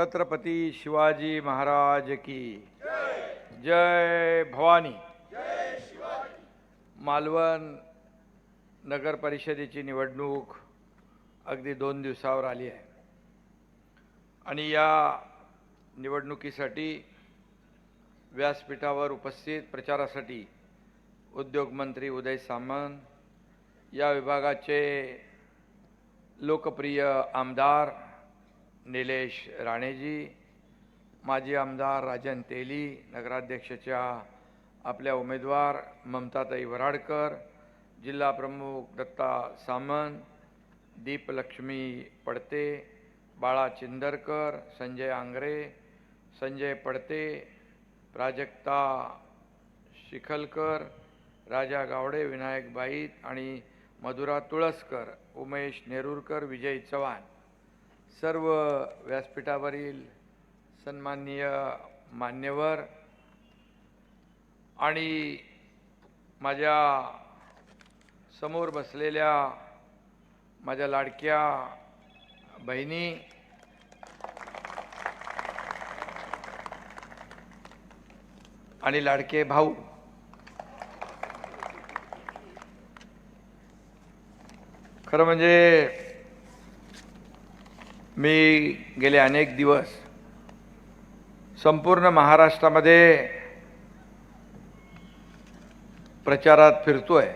छत्रपती शिवाजी महाराज की। जय भवानी। मालवण नगर परिषदेची निवडणूक अगदी दोन दिवसावर आली आहे. आणि या निवडणुकीसाठी व्यासपीठावर उपस्थित प्रचारासाठी उद्योगमंत्री उदय सामंत या विभागाचे लोकप्रिय आमदार निलेश राणेजी माजी आमदार राजन तेली नगराध्यक्षाच्या आपल्या उमेदवार ममताताई वराडकर जिल्हा प्रमुख दत्ता सामंत दीपलक्ष्मी पडते बाळा चिंदरकर संजय आंग्रे संजय पडते प्राजक्ता शिखलकर राजा गावडे विनायक बाईत आणि मधुरा तुळसकर उमेश नेरूरकर विजय चव्हाण. सर्व व्यासपीठावरील सन्माननीय मान्यवर आणि माझ्यासमोर बसलेल्या माझ्या लाडक्या बहिणी आणि लाडके भाऊ. खरं म्हणजे मी गेले अनेक दिवस संपूर्ण महाराष्ट्रामध्ये प्रचारात फिरतो आहे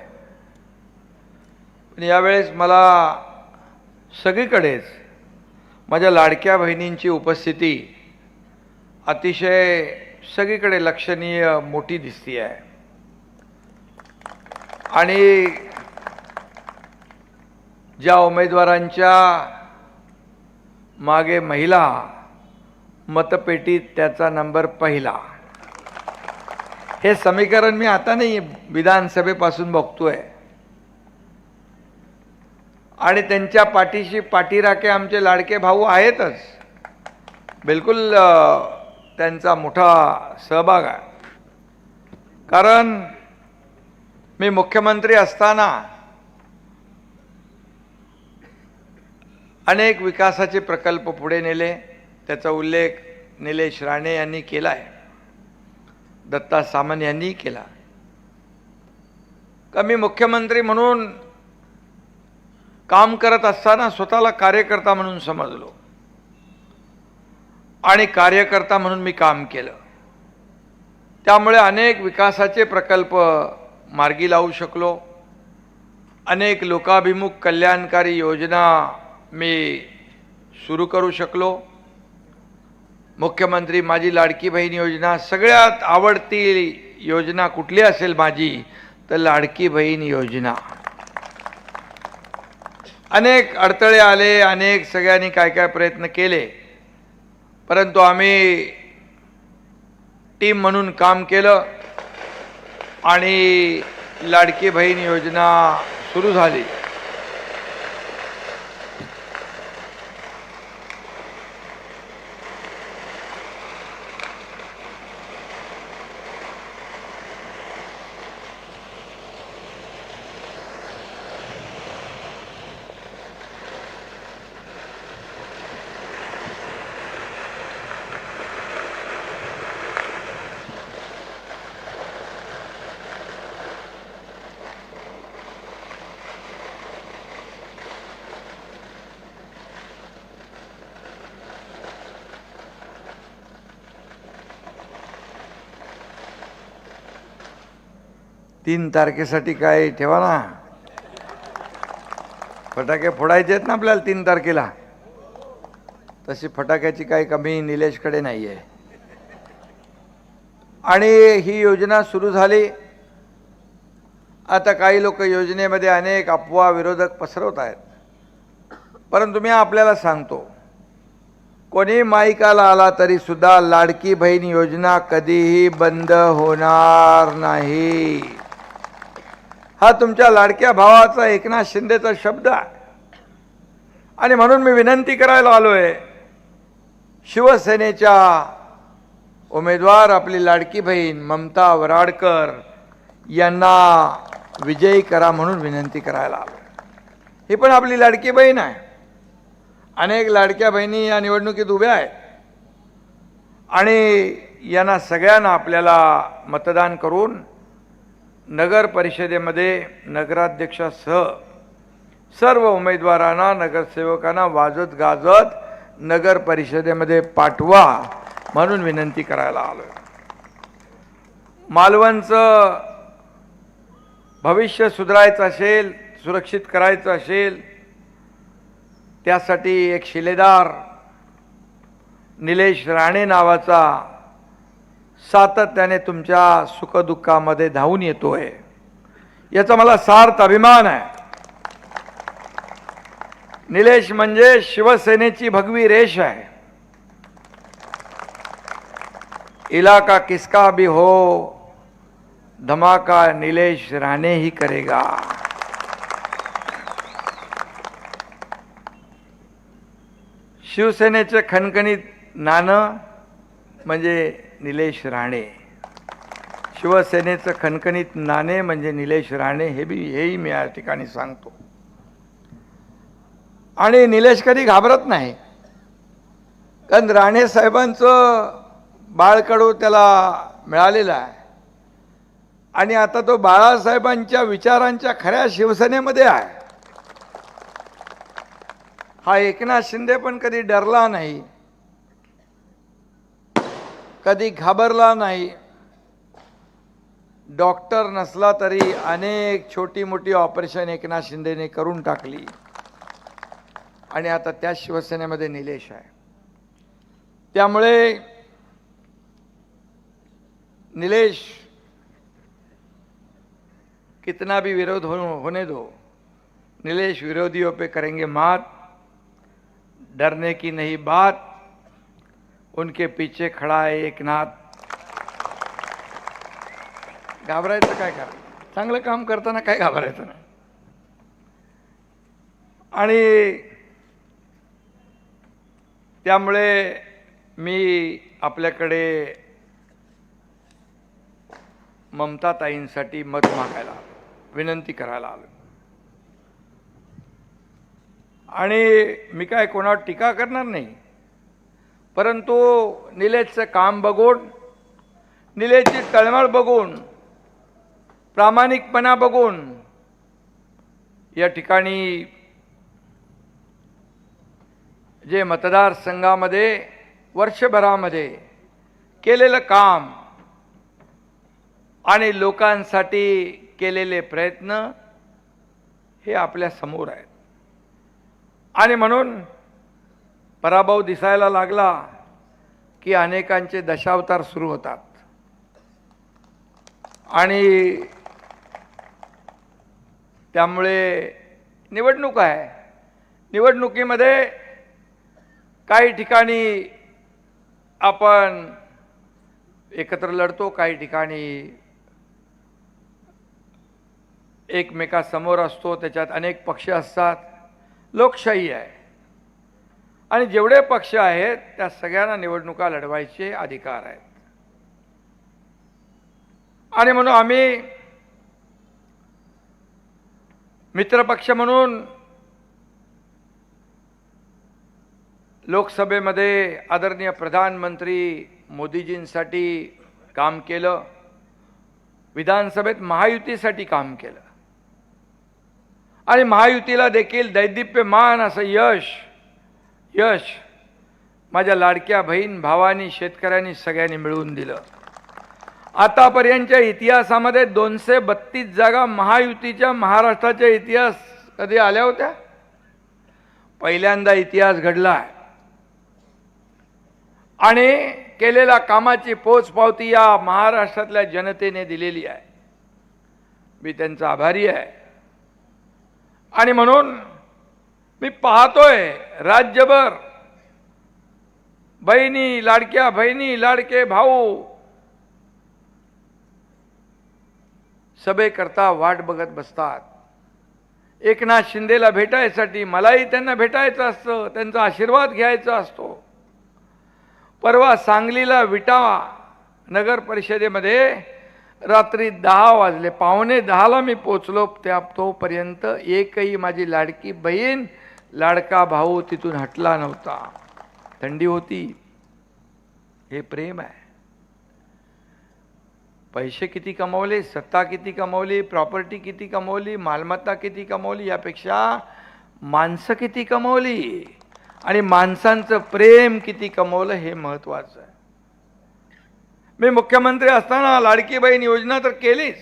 पण यावेळेस मला सगळीकडेच माझ्या लाडक्या बहिणींची उपस्थिती अतिशय सगळीकडे लक्षणीय मोठी दिसती आहे आणि ज्या उमेदवारांच्या मागे महिला मतपेटीत त्याचा नंबर पहिला. हे समीकरण मी आता नाही विधानसभेपासून बघतोय. आणि त्यांच्या पाठीशी पाठीराखे आमचे लाडके भाऊ आहेतच. बिलकुल त्यांचा मोठा सहभाग आहे. कारण मी मुख्यमंत्री असताना अनेक विकासाचे प्रकल्प पुढे नेले. त्याचा उल्लेख निलेश राणे यांनी केला आहे दत्ता सामंत यांनी केला. का मी मुख्यमंत्री म्हणून काम करत असताना स्वतःला कार्यकर्ता म्हणून समजलो. आणि कार्यकर्ता म्हणून मी काम केलं. त्यामुळे अनेक विकासाचे प्रकल्प मार्गी लावू शकलो. अनेक लोकाभिमुख कल्याणकारी योजना मी सुरू करू शकलो. मुख्यमंत्री माझी लाडकी बहीण योजना सगळ्यात आवडती योजना कुठली असेल माझी? तर लाडकी बहीण योजना. अनेक अडथळे आले अनेक सगळ्यांनी काय काय प्रयत्न केले. परंतु आम्ही टीम म्हणून काम केलं आणि लाडकी बहीण योजना सुरू झाली. तीन तारखेसाठी काय ठेवा ना. फटाके फोडायचे आहेत ना आपल्याला तीन तारखेला. तशी फटाक्याची काही कमी निलेशकडे नाही आहे आणि ही योजना सुरू झाली. आता काही लोक योजनेमध्ये अनेक अफवा विरोधक पसरवत आहेत. परंतु मी आपल्याला सांगतो कोणी माईकाला आला तरी सुद्धा लाडकी बहीण योजना कधीही बंद होणार नाही. हा तुमच्या लाडक्या भावाचा एकनाथ शिंदेचा शब्द आहे. आणि म्हणून मी विनंती करायला आलो आहे शिवसेनेच्या उमेदवार आपली लाडकी बहीण ममता वराडकर यांना विजयी करा म्हणून विनंती करायला आलो ही पण आपली लाडकी बहीण आहे. अनेक लाडक्या बहिणी या निवडणुकीत उभ्या आहेत. आणि यांना सगळ्यांना आपल्याला मतदान करून नगर परिषदेमध्ये नगराध्यक्षासह सर्व उमेदवारांना नगरसेवकांना वाजत गाजत नगर परिषदेमध्ये पाठवा म्हणून विनंती करायला आलो मालवणचं भविष्य सुधारायचं असेल सुरक्षित करायचं असेल त्यासाठी एक शिलेदार निलेश राणे नावाचा सातत्याने तुमच्या सुखदुःखामध्ये धावून येतोय. याचा मला सार्थ अभिमान आहे. निलेश म्हणजे शिवसेनेची भगवी रेष आहे. इलाका किसका भी हो धमाका निलेश राणे ही करेगा. शिवसेनेचे खणखणीत नाणं म्हणजे निलेश राणे. शिवसेनेचं खणखणीत नाणे म्हणजे निलेश राणे हे बी हेही मी या ठिकाणी सांगतो. आणि निलेश कधी घाबरत नाही. कारण राणे साहेबांचं बाळकडू त्याला मिळालेलं आहे. आणि आता तो बाळासाहेबांच्या विचारांच्या खऱ्या शिवसेनेमध्ये आहे. हा एकनाथ शिंदे पण कधी डरला नाही. कधी घाबरला नाही. डॉक्टर नसला तरी अनेक छोटी मोठी ऑपरेशन एकनाथ शिंदेने करून टाकली. आणि आता त्या शिवसेनेमध्ये निलेश आहे. त्यामुळे निलेश कितना भी विरोध हो, होने दो. निलेश विरोधियों पे करेंगे मात. डरने की नहीं बात. उनके पीछे खड़ा है एक नाथ। घाबरायचं काय करा चांगलं काम करताना काय घाबरायचं नाही. आणि त्यामुळे मी आपल्याकडे ममताताईंसाठी मत मागायला आलो विनंती करायला आलो. आणि मी काय कोणावर टीका करणार नाही. परंतु निलेशचं काम बघून निलेशची तळमळ बघून प्रामाणिकपणा बघून या ठिकाणी जे मतदारसंघामध्ये वर्षभरामध्ये केलेलं काम आणि लोकांसाठी केलेले प्रयत्न हे आपल्यासमोर आहेत. आणि म्हणून पराभव दिसायला लागला की अनेकांचे दशावतार सुरू होतात. आणि त्यामुळे निवडणूक आहे. निवडणुकीमध्ये काही ठिकाणी आपण एकत्र लढतो काही ठिकाणी एकमेकासमोर असतो त्याच्यात अनेक पक्ष असतात. लोकशाही आहे. आणि जेवढे पक्ष आहेत त्या सगळ्यांना निवडणुका लढवायचे अधिकार आहेत. आणि म्हणून आम्ही मित्रपक्ष म्हणून लोकसभेमध्ये आदरणीय प्रधानमंत्री मोदीजींसाठी काम केलं विधानसभेत महायुतीसाठी काम केलं. आणि महायुतीला देखील दैदिप्यमान असं यश यश माझ्या लाडक्या बहीण भावानी शेतकऱ्यांनी सगळ्यांनी मिळवून दिलं. आतापर्यंतच्या इतिहासामध्ये दोनशे बत्तीस जागा महायुतीच्या महाराष्ट्राच्या इतिहास कधी आल्या होत्या? पहिल्यांदा इतिहास घडला आहे आणि केलेल्या कामाची पोचपावती या महाराष्ट्रातल्या जनतेने दिलेली आहे. मी त्यांचा आभारी आहे. आणि म्हणून मी पाहतोय राज्यभर. बहिणी लाडक्या बहिणी लाडके भाऊ. सभेकरता वाट बघत बसतात. एकनाथ शिंदेला भेटायसाठी मलाही त्यांना भेटायचं असतं त्यांचा आशीर्वाद घ्यायचा असतो. परवा सांगलीला विटा नगर परिषदेमध्ये रात्री दहा वाजले पावणे दहाला मी पोचलो त्या तोपर्यंत एकही माझी लाडकी बहीण लाडका भाऊ तिथून हटला नव्हता. थंडी होती. हे प्रेम आहे. पैसे किती कमवले सत्ता किती कमवली प्रॉपर्टी किती कमवली मालमत्ता किती कमवली यापेक्षा माणसं किती कमवली आणि माणसांचं प्रेम किती कमवलं हे महत्वाचं आहे. मी मुख्यमंत्री असताना लाडकी बहीण योजना तर केलीच.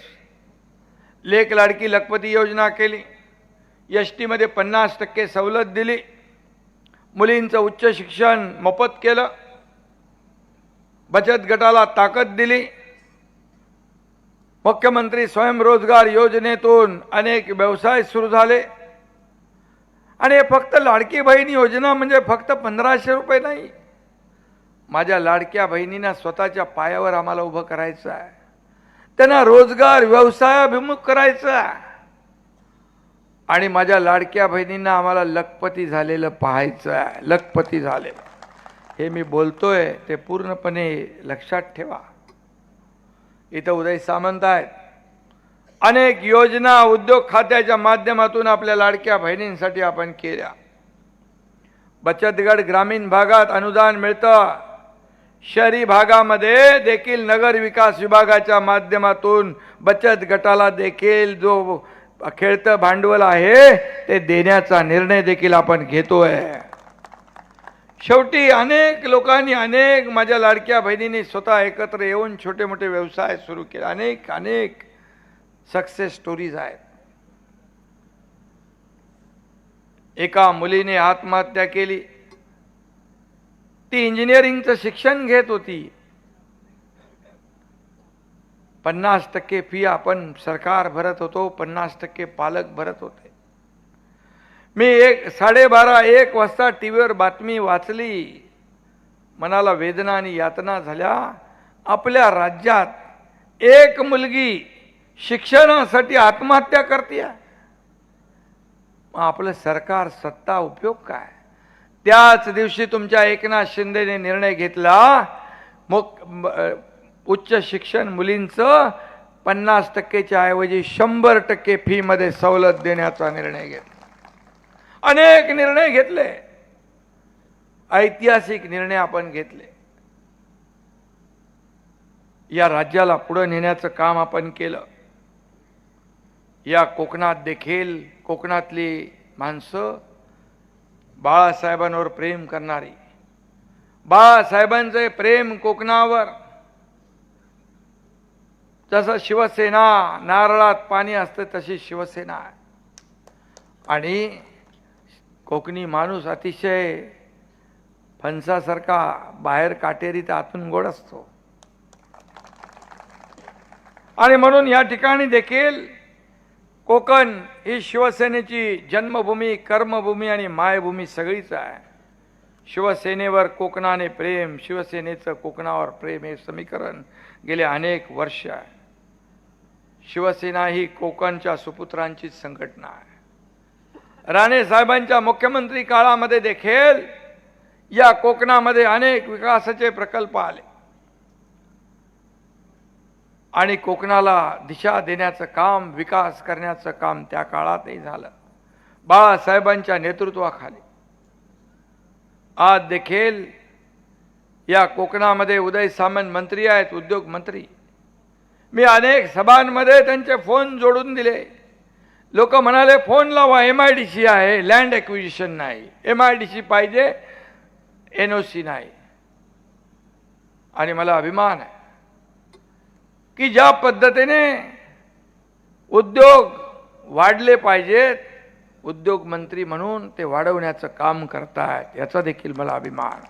लेख लाडकी लखपती योजना केली. एस टीमध्ये पन्नास टक्के सवलत दिली. मुलींचं उच्च शिक्षण मोफत केलं. बचत गटाला ताकद दिली. मुख्यमंत्री स्वयंरोजगार योजनेतून अनेक व्यवसाय सुरू झाले. आणि हे फक्त लाडकी बहीण योजना म्हणजे फक्त पंधराशे रुपये नाही. माझ्या लाडक्या बहिणींना स्वतःच्या पायावर आम्हाला उभं करायचं आहे. त्यांना रोजगार व्यवसायाभिमुख करायचं आहे. आणि माझ्या लाडक्या बहिणींना आम्हाला लखपती झालेलं पाहायचं आहे. लखपती झालेलं हे मी बोलतोय ते पूर्णपणे लक्षात ठेवा. इथं उदय सामंत आहेत. अनेक योजना उद्योग खात्याच्या माध्यमातून आपल्या लाडक्या बहिणींसाठी आपण केल्या. बचत गट ग्रामीण भागात अनुदान मिळतं. शहरी भागामध्ये देखील नगर विकास विभागाच्या माध्यमातून बचत गटाला देखील जो खेळतं भांडवल आहे ते देण्याचा निर्णय देखील आपण घेतोय. शेवटी अनेक लोकांनी अनेक माझ्या लाडक्या बहिणींनी स्वतः एकत्र येऊन छोटे मोठे व्यवसाय सुरू केले. अनेक अनेक सक्सेस स्टोरीज आहेत. एका मुलीने आत्महत्या केली. ती इंजिनिअरिंगचं शिक्षण घेत होती. पन्नास टक्के फी आपण सरकार भरत होतो पन्नास टक्के पालक भरत होते. मी एक साडेबारा एक वाजता टी व्हीवर बातमी वाचली. मनाला वेदना आणि यातना झाल्या. आपल्या राज्यात एक मुलगी शिक्षणासाठी आत्महत्या करते. आपलं सरकार सत्ता उपयोग काय? त्याच दिवशी तुमच्या एकनाथ शिंदेने निर्णय घेतला. मग उच्च शिक्षण मुलींचं पन्नास टक्केच्या ऐवजी शंभर टक्के फीमध्ये सवलत देण्याचा निर्णय घेतला. अनेक निर्णय घेतले. ऐतिहासिक निर्णय आपण घेतले. या राज्याला पुढं नेण्याचं काम आपण केलं. या कोकणात देखील कोकणातली माणसं बाळासाहेबांवर प्रेम करणारी बाळासाहेबांचे प्रेम कोकणावर. जसं शिवसेना नारळात पाणी असतं तशी शिवसेना आहे. आणि कोकणी माणूस अतिशय फणसासारखा बाहेर काटेरी तर आतून गोड असतो. आणि म्हणून या ठिकाणी देखील कोकण ही शिवसेनेची जन्मभूमी कर्मभूमी आणि मायभूमी सगळीच आहे. शिवसेनेवर कोकणाने प्रेम शिवसेनेचं कोकणावर प्रेम हे समीकरण गेले अनेक वर्ष आहे. शिवसेना ही कोकणच्या सुपुत्रांचीच संघटना आहे. राणे साहेबांच्या मुख्यमंत्री काळामध्ये देखील या कोकणामध्ये अनेक विकासाचे प्रकल्प आले. आणि कोकणाला दिशा देण्याचं काम विकास करण्याचं काम त्या काळातही झालं. बाळासाहेबांच्या नेतृत्वाखाली. आज देखील या कोकणामध्ये उदय सामंत मंत्री आहेत उद्योग मंत्री मी अनेक सभांमध्ये त्यांचे फोन जोडून दिले. लोक म्हणाले फोन लावा एम आय डी सी आहे लँड ॲक्विजिशन नाही. एम आय डी सी पाहिजे एन ओ सी नाही. आणि मला अभिमान आहे की ज्या पद्धतीने उद्योग वाढले पाहिजेत उद्योग मंत्री म्हणून ते वाढवण्याचं काम करतायत याचा देखील मला अभिमान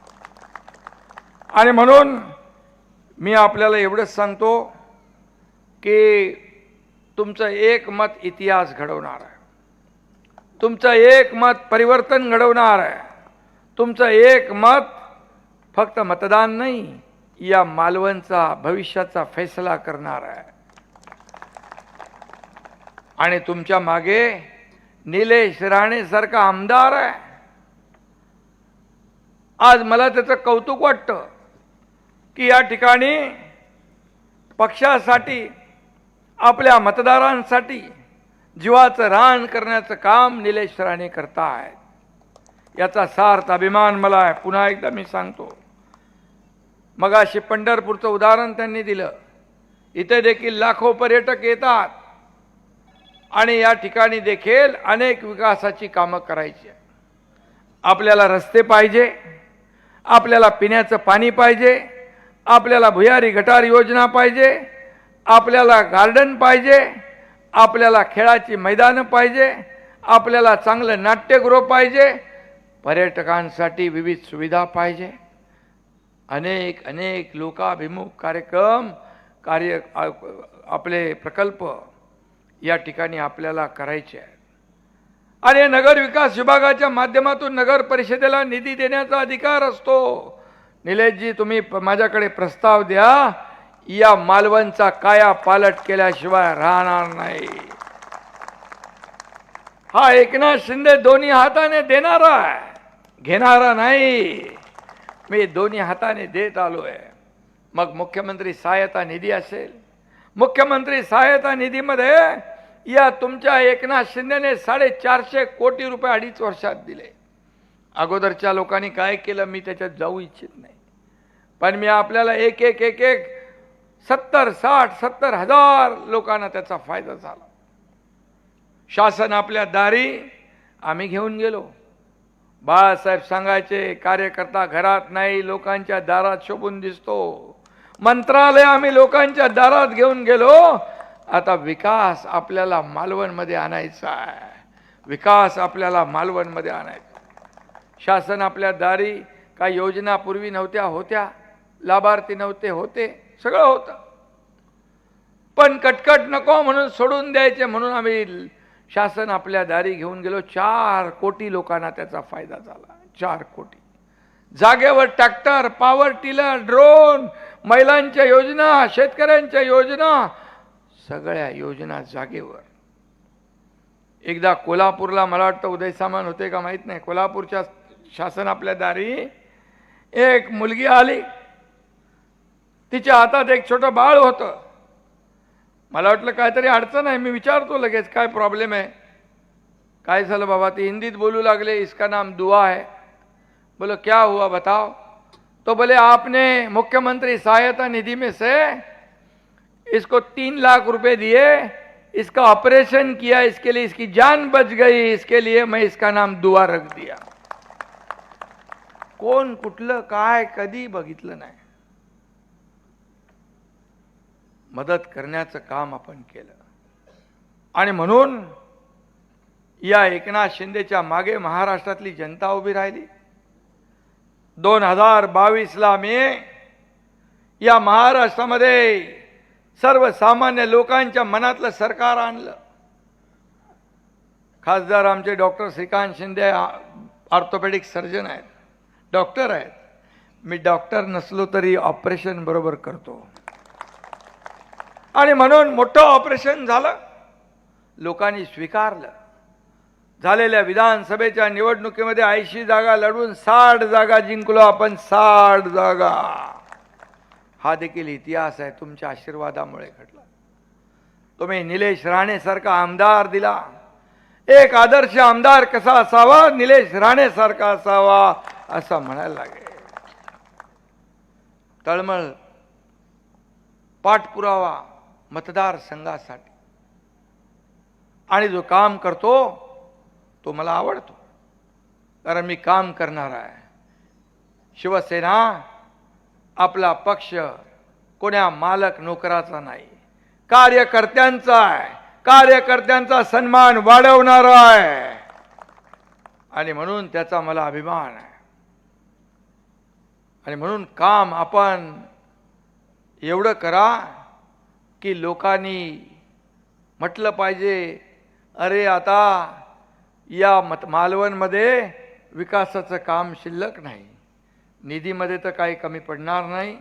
आणि म्हणून मी आपल्याला एवढंच सांगतो की तुमचं एक मत इतिहास घडवणार आहे. तुमचं एक मत परिवर्तन घडवणार आहे. तुमचं एक मत फक्त मतदान नाही या मालवणचा भविष्याचा फैसला करणार आहे. आणि तुमच्या मागे निलेश राणेसारखा आमदार आहे. आज मला त्याचं कौतुक वाटतं की या ठिकाणी पक्षासाठी आपल्या मतदारांसाठी जीवाचं रान करण्याचं काम निलेश राणे करतायत. याचा सार्थ अभिमान मला आहे. पुन्हा एकदा मी सांगतो. मगाशी पंढरपूरचं उदाहरण त्यांनी दिलं. इथे देखील लाखो पर्यटक येतात. आणि या ठिकाणी देखील अनेक विकासाची कामं करायची आपल्याला रस्ते पाहिजे. आपल्याला पिण्याचं पाणी पाहिजे. आपल्याला भुयारी गटार योजना पाहिजे. आपल्याला गार्डन पाहिजे आपल्याला खेळाची मैदानं पाहिजे आपल्याला चांगलं नाट्यगृह पाहिजे पर्यटकांसाठी विविध सुविधा पाहिजे. अनेक अनेक लोकाभिमुख कार्यक्रम कार्य आपले प्रकल्प या ठिकाणी आपल्याला करायचे आहे आणि नगर विकास विभागाच्या माध्यमातून नगर परिषदेला निधी देण्याचा अधिकार असतो. निलेशजी तुम्ही प- माझ्याकडे प्रस्ताव द्या. या मालवणचा काया पालट केल्याशिवाय राहणार नाही. हा एकनाथ शिंदे दोन्ही हाताने देणारा आहे. घेणारा नाही. मी दोन्ही हाताने देत आलोय. मग मुख्यमंत्री सहायता निधी असेल. मुख्यमंत्री सहायता निधीमध्ये या तुमच्या एकनाथ शिंदेने साडेचारशे कोटी रुपये अडीच वर्षात दिले. अगोदरच्या लोकांनी काय केलं मी त्याच्यात जाऊ इच्छित नाही. पण मी आपल्याला एक एक एक एक सत्तर साठ सत्तर हजार लोकांना त्याचा फायदा झाला. शासन आपल्या दारी आम्ही घेऊन गेलो. बाळासाहेब सांगायचे कार्यकर्ता घरात नाही लोकांच्या दारात शोभून दिसतो. मंत्रालय आम्ही लोकांच्या दारात घेऊन गेलो. आता विकास आपल्याला मालवणमध्ये आणायचा आहे. विकास आपल्याला मालवणमध्ये आणायचा शासन आपल्या दारी काय योजना पूर्वी नव्हत्या होत्या. लाभार्थी नव्हते होते. सगळं होतं. पण कटकट नको म्हणून सोडून द्यायचे म्हणून आम्ही शासन आपल्या दारी घेऊन गेलो. चार कोटी लोकांना त्याचा फायदा झाला. चार कोटी. जागेवर ट्रॅक्टर पॉवर टिलर ड्रोन महिलांच्या योजना शेतकऱ्यांच्या योजना सगळ्या योजना जागेवर. एकदा कोल्हापूरला मला वाटतं उदय सामान होते का माहीत नाही. कोल्हापूरच्या शासन आपल्या दारी एक मुलगी आली. तिच्या हातात एक छोटं बाळ होतं. मला वाटलं काहीतरी अडचण आहे मी विचारतो लगेच काय प्रॉब्लेम आहे? काय झालं बाबा? ती हिंदीत बोलू लागले इसका नाम दुआ है. बोलो क्या हुआ बताओ? तो बोले आपने मुख्यमंत्री सहायता निधि में से इसको तीन लाख रुपए दिए इसका ऑपरेशन किया इसके लिए इसकी जान बच गई इसके लिए मैं इसका नाम दुआ रख दिया. कोण कुठलं काय कधी बघितलं नाही. मदत करण्याचं काम आपण केलं. आणि म्हणून या एकनाथ शिंदेच्या मागे महाराष्ट्रातली जनता उभी राहिली. दोन हजार बावीसला मी या महाराष्ट्रामध्ये सर्वसामान्य लोकांच्या मनातलं सरकार आणलं. खासदार आमचे doctor Shrikant Shinde orthopedic surgeon आहेत डॉक्टर आहेत. मी डॉक्टर नसलो तरी ऑपरेशन बरोबर करतो. आणि म्हणून मोठं ऑपरेशन झालं. लोकांनी स्वीकारलं. झालेल्या विधानसभेच्या निवडणुकीमध्ये ऐंशी जागा लढून साठ जागा जिंकलो आपण साठ जागा. हा देखील इतिहास आहे तुमच्या आशीर्वादामुळे घडला. तुम्ही निलेश राणेसारखा आमदार दिला. एक आदर्श आमदार कसा असावा निलेश राणेसारखा असावा असं म्हणायला लागेल. तळमळ पाठपुरावा मतदारसंघासाठी आणि जो काम करतो तो मला आवडतो. कारण मी काम करणार आहे. शिवसेना आपला पक्ष कोण्या मालक नोकराचा नाही. कार्यकर्त्यांचा आहे. कार्यकर्त्यांचा सन्मान वाढवणारा आहे. आणि म्हणून त्याचा मला अभिमान आहे. आणि म्हणून काम आपण एवढं करा की लोकांनी म्हटलं पाहिजे अरे आता या मत मालवणमध्ये विकासाचं काम शिल्लक नाही. निधीमध्ये तर काही कमी पडणार नाही.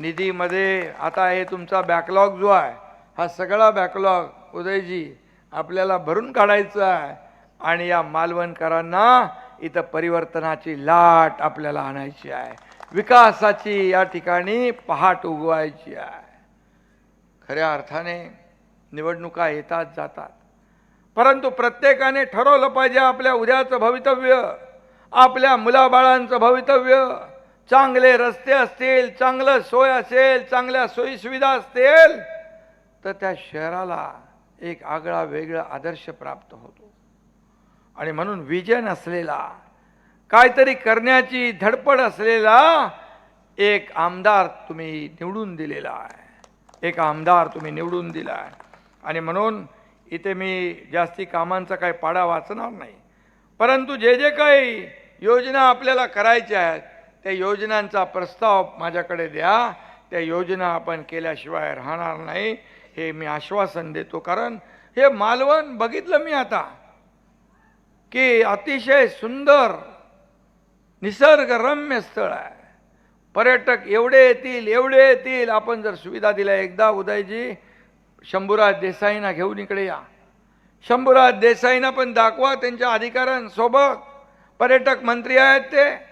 निधीमध्ये आता हे तुमचा बॅकलॉग जो आहे हा सगळा बॅकलॉग उदयजी आपल्याला भरून काढायचा आहे आणि या मालवणकरांना इथं परिवर्तनाची लाट आपल्याला आणायची आहे. विकासाची या ठिकाणी पहाट उगवायची आहे. खऱ्या अर्थाने निवडणुका येतात जातात. परंतु प्रत्येकाने ठरवलं पाहिजे आपल्या उद्याचं भवितव्य आपल्या मुलाबाळांचं भवितव्य. चांगले रस्ते असतील चांगलं सोय असेल चांगल्या सोयीसुविधा असतील तर त्या शहराला एक आगळा वेगळा आदर्श प्राप्त होतो. आणि म्हणून विजन असलेला काहीतरी करण्याची धडपड असलेला एक आमदार तुम्ही निवडून दिलेला आहे. एक आमदार तुम्ही निवडून दिला आहे आणि म्हणून इथे मी जास्ती कामांचा काही पाडा वाचणार नाही. परंतु जे जे काही योजना आपल्याला करायच्या आहेत त्या योजनांचा प्रस्ताव माझ्याकडे द्या. त्या योजना आपण केल्याशिवाय राहणार नाही. हे मी आश्वासन देतो कारण हे मालवण बघितलं मी आता की अतिशय सुंदर निसर्गरम्य स्थळ आहे. पर्यटक एवढे येतील एवढे येतील. आपण जर सुविधा दिल्या एकदा उदयजी शंभूराज देसाईंना घेऊन इकडे या. शंभूराज देसाईंना पण दाखवा त्यांच्या अधिकाऱ्यांसोबत पर्यटक मंत्री आहेत ते.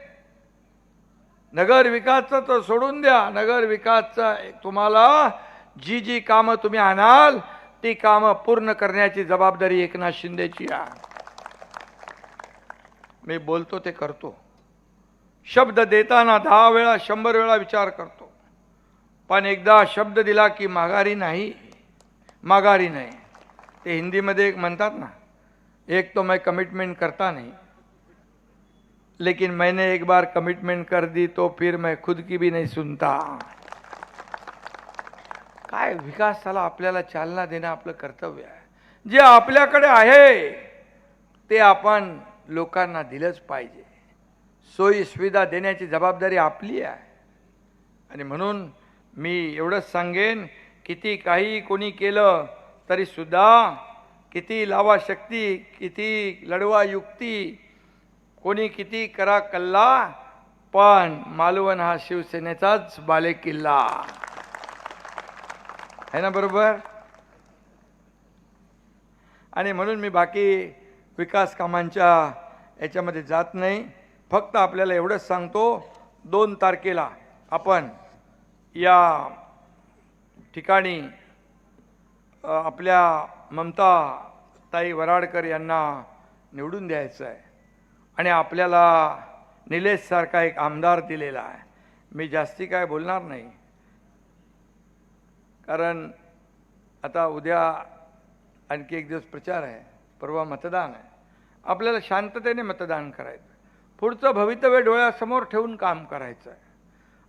नगर विकासचं तर सोडून द्या. नगर विकासचा तुम्हाला जी जी कामं तुम्ही आणाल ती कामं पूर्ण करण्याची जबाबदारी एकनाथ शिंदेची आहे. मी बोलतो ते करतो. शब्द देताना दहा वेळा शंभर वेळा विचार करतो. पण एकदा शब्द दिला की माघारी नाही माघारी नाही. ते हिंदीमध्ये एक म्हणतात ना एक तो मैं कमिटमेंट करता नहीं. लेकिन मैंने एक बार कमिटमेंट कर दी तो फिर मैं खुद की भी नहीं सुनता. काय विकासाला आपल्याला चालना देणं आपलं कर्तव्य आहे. जे आपल्याकडे आहे ते आपण लोकांना दिलंच पाहिजे. सोयी सुविधा देण्याची जबाबदारी आपली आहे. आणि म्हणून मी एवढंच सांगेन किती काही कोणी केलं तरी सुद्धा किती लावा शक्ती किती लढवा युक्ती कोणी किती करा कल्ला पण मालवण हा शिवसेनेचाच बालेकिल्ला. आहे ना बरोबर? आणि म्हणून मी बाकी विकास कामांच्या याच्यामध्ये जात नाही. फक्त आपल्याला एवढंच सांगतो दोन तारखेला आपण या ठिकाणी आपल्या ममता ताई वराडकर यांना निवडून द्यायचं आहे. आणि आपल्याला निलेशसारखा एक आमदार दिलेला आहे. मी जास्ती काय बोलणार नाही. कारण आता उद्या आणखी एक दिवस प्रचार आहे. परवा मतदान आहे. आपल्याला शांततेने मतदान करायचं पुढचं भवितव्य डोळ्यासमोर ठेवून काम करायचं आहे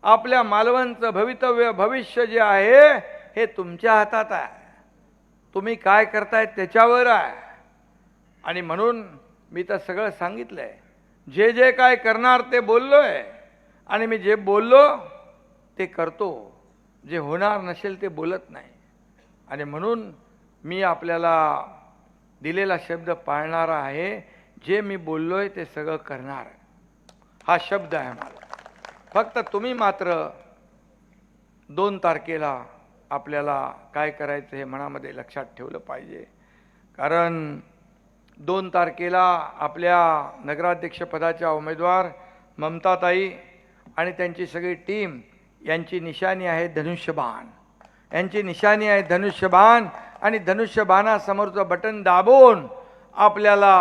आपल्या मालवणचं भवितव्य भविष्य जे आहे हे तुमच्या हातात आहे. तुम्ही काय करताय त्याच्यावर आहे. आणि म्हणून मी तर सगळं सांगितलं आहे जे जे काय करणार ते बोललो आहे आणि मी जे बोललो ते करतो. जे होणार नसेल ते बोलत नाही. आणि म्हणून मी आपल्याला दिलेला शब्द पाळणारा आहे. जे मी बोललो आहे ते सगळं करणार. हा शब्द आहे मला फक्त तुम्ही मात्र दोन तारखेला आपल्याला काय करायचं हे मनामध्ये लक्षात ठेवलं पाहिजे. कारण दोन तारखेला आपल्या नगराध्यक्षपदाच्या उमेदवार ममताताई आणि त्यांची सगळी टीम यांची निशाणी आहे धनुष्यबाण. यांची निशाणी आहे धनुष्यबाण आणि धनुष्यबाणासमोरचं बटन दाबून आपल्याला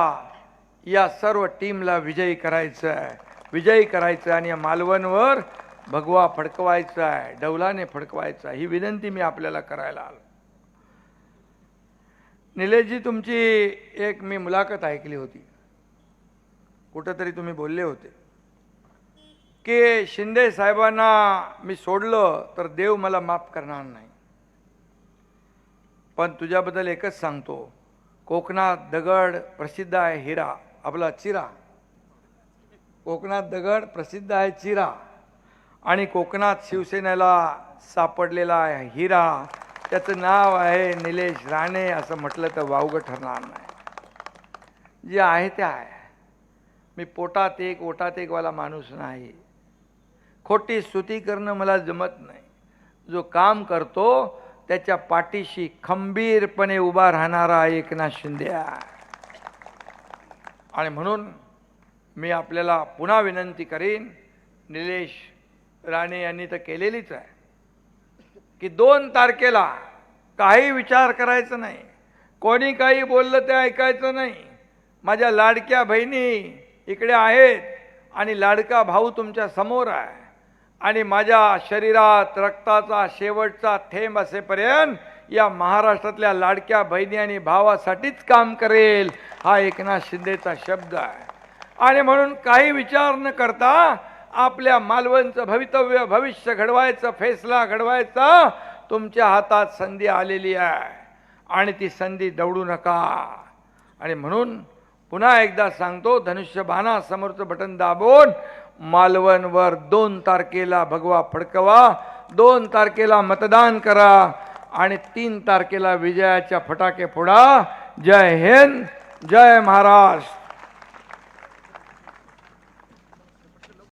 या सर्व टीमला विजयी करायचं आहे. विजयी करायचं आहे आणि या मालवणवर भगवा फडकवायचा आहे डौलाने फडकवायचा आहे. ही विनंती मी आपल्याला करायला आलो. निलेशजी तुमची एक मी मुलाखत ऐकली होती. कुठंतरी तुम्ही बोलले होते की शिंदे साहेबांना मी सोडलं तर देव मला माफ करणार नाही. पण तुझ्याबद्दल एकच सांगतो. कोकणात दगड प्रसिद्ध आहे हिरा. आपला चिरा. कोकणात दगड प्रसिद्ध आहे चिरा. आणि कोकणात शिवसेनेला सापडलेला आहे हिरा. त्याचं नाव आहे निलेश राणे असं म्हटलं तर वावगं ठरणार नाही. जे आहे ते आहे. मी पोटात एक ओटात एकवाला माणूस नाही. खोटी स्तुती करणं मला जमत नाही. जो काम करतो त्याच्या पाठीशी खंबीरपणे उभा राहणारा एकनाथ शिंदे आहे. आणि म्हणून मी आपल्याला पुन्हा विनंती करीन निलेश राणे यांनी तर केलेलीच आहे की दोन तारखेला काही विचार करायचं नाही. कोणी काही बोललं ते ऐकायचं नाही. माझ्या लाडक्या बहिणी इकडे आहेत आणि लाडका भाऊ तुमच्यासमोर आहे. आणि माझ्या शरीरात रक्ताचा शेवटचा थेंब असेपर्यंत या महाराष्ट्रातल्या लाडक्या बहिणी आणि भावासाठीच काम करेल हा एकनाथ शिंदेचा शब्द आहे. आणि म्हणून काही विचार न करता आपल्या मालवणचं भवितव्य भविष्य घडवायचं फैसला घडवायचा तुमच्या हातात संधी आलेली आहे. आणि ती संधी दवडू नका. आणि म्हणून पुन्हा एकदा सांगतो धनुष्यबाणा समोरचं बटन दाबून मालवणवर दोन तारखेला भगवा फडकवा दोन तारखेला मतदान करा. आणि तीन तारखेला विजयाच्या फटाके फोडा. जय हिंद जय महाराष्ट्र.